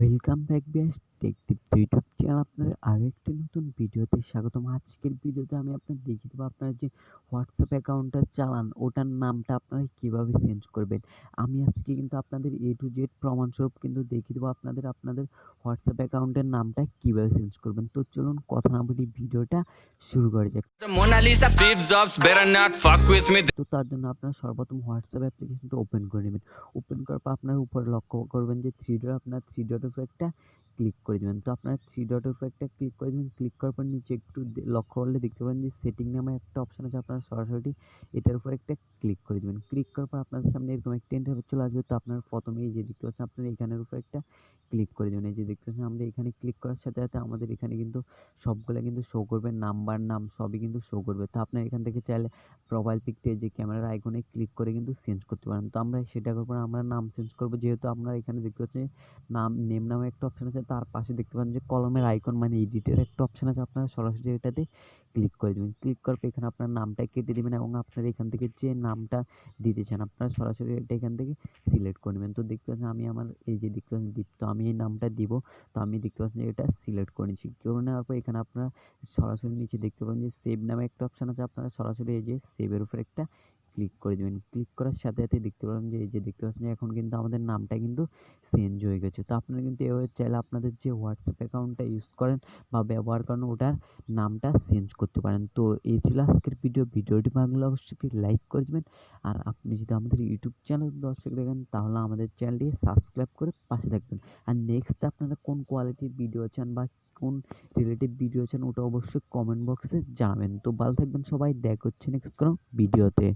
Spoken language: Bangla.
Welcome back Biyas tech tip YouTube channel আপনাদের আরও একটি নতুন ভিডিওতে স্বাগতম। আজকের ভিডিওতে আমি আপনাদের দেখিয়ে দেবো আপনারা যে হোয়াটসঅ্যাপ অ্যাকাউন্টটা চালান ওটার নামটা আপনারা কীভাবে চেঞ্জ করবেন? আমি আজকে কিন্তু আপনাদের এ টু জেড প্রমাণস্বরূপ কিন্তু দেখিয়ে দেবো আপনাদের আপনাদের হোয়াটসঅ্যাপ অ্যাকাউন্টের নামটা কীভাবে চেঞ্জ করবেন। তো চলুন কথা না বলি ভিডিওটা শুরু করা যাক. তো তার জন্য আপনারা সর্বপ্রথম হোয়াটসঅ্যাপ অ্যাপ্লিকেশনটা ওপেন করে নেবেন। ওপেন করার পর আপনার উপরে লক্ষ্য করবেন যে থ্রি ডট আপনার থ্রি উপর একটা ক্লিক করে দেবেন। তো আপনার থ্রি ডটের উপর একটা ক্লিক করে দেবেন। ক্লিক করার পর নিচে একটু লক্ষ্য করলে দেখতে পাবেন যে সেটিং নামে একটা অপশন আছে। আপনারা সরাসরি এটার উপর একটা ক্লিক করে দেবেন। ক্লিক করার পর আপনাদের সামনে এরকম একটা ইন্টারভিউ চলে আসবে। তো আপনার প্রথমেই যে দেখতে পাচ্ছেন, আপনার এখানের উপর একটা ক্লিক করে দেবেন। এই যে দেখতে পাচ্ছেন, আমরা এখানে ক্লিক করার সাথে সাথে আমাদের এখানে কিন্তু সবগুলো কিন্তু শো করবে। নাম্বার নাম সবই কিন্তু শো করবে। তো আপনার এখান থেকে চাইলে প্রোফাইল পিকটা যে ক্যামেরার আইকনে ক্লিক করে কিন্তু চেঞ্জ করতে পারেন। তো আমরা সেটা পর আমরা নাম চেঞ্জ করব। যেহেতু আমরা এখানে দেখতে পাচ্ছি নাম নেম নামে একটা অপশন আছে। তার পাশে দেখতে পাচ্ছেন যে কলমের আইকন মানে এডিটের একটা অপশন আছে। আপনারা সরাসরি এটাতে ক্লিক করে দেবেন। ক্লিক করার পর এখানে আপনার নামটা কেটে দেবেন এবং আপনার এখান থেকে যে নামটা দিতে চান, আপনারা সরাসরি এটা এখান থেকে সিলেক্ট করে নেবেন। তো দেখতে পাচ্ছেন আমি আমার এই যে দেখতে পাচ্ছেন দীপ্ত, আমি এই নামটা দিব। তো আমি দেখতে পাচ্ছেন যে এটা সিলেক্ট করে নিচ্ছি। করে নেওয়ার পর এখানে আপনারা সরাসরি নিচে দেখতে পাবেন যে সেভ নামে একটা অপশন আছে। আপনারা সরাসরি এই যে সেভের উপর একটা ক্লিক করে দেবেন। ক্লিক করার সাথে সাথে দেখতে পাবেন যে, এই যে দেখতে পাচ্ছেন এখন কিন্তু আমাদের নামটা কিন্তু চেঞ্জ হয়ে গেছে। তো আপনারা কিন্তু এভাবে চাইলে আপনাদের যে হোয়াটসঅ্যাপ অ্যাকাউন্টটা ইউজ করেন বা ব্যবহার করেন, ওটার নামটা চেঞ্জ করতে পারেন। তো এই ছিল আজকের ভিডিও ভিডিওটি ভালো লাগলে অবশ্যই লাইক করে দেবেন। আর আপনি যদি আমাদের ইউটিউব চ্যানেল দর্শক দেখেন, তাহলে আমাদের চ্যানেলটি সাবস্ক্রাইব করে পাশে থাকবেন। আর নেক্সট আপনারা কোন কোয়ালিটির ভিডিও চান বা কোন রিলেটিভ ভিডিও চান, ওটা অবশ্যই কমেন্ট বক্সে জানাবেন। তো ভালো থাকবেন সবাই। দেখা হচ্ছে নেক্সট কোনো ভিডিওতে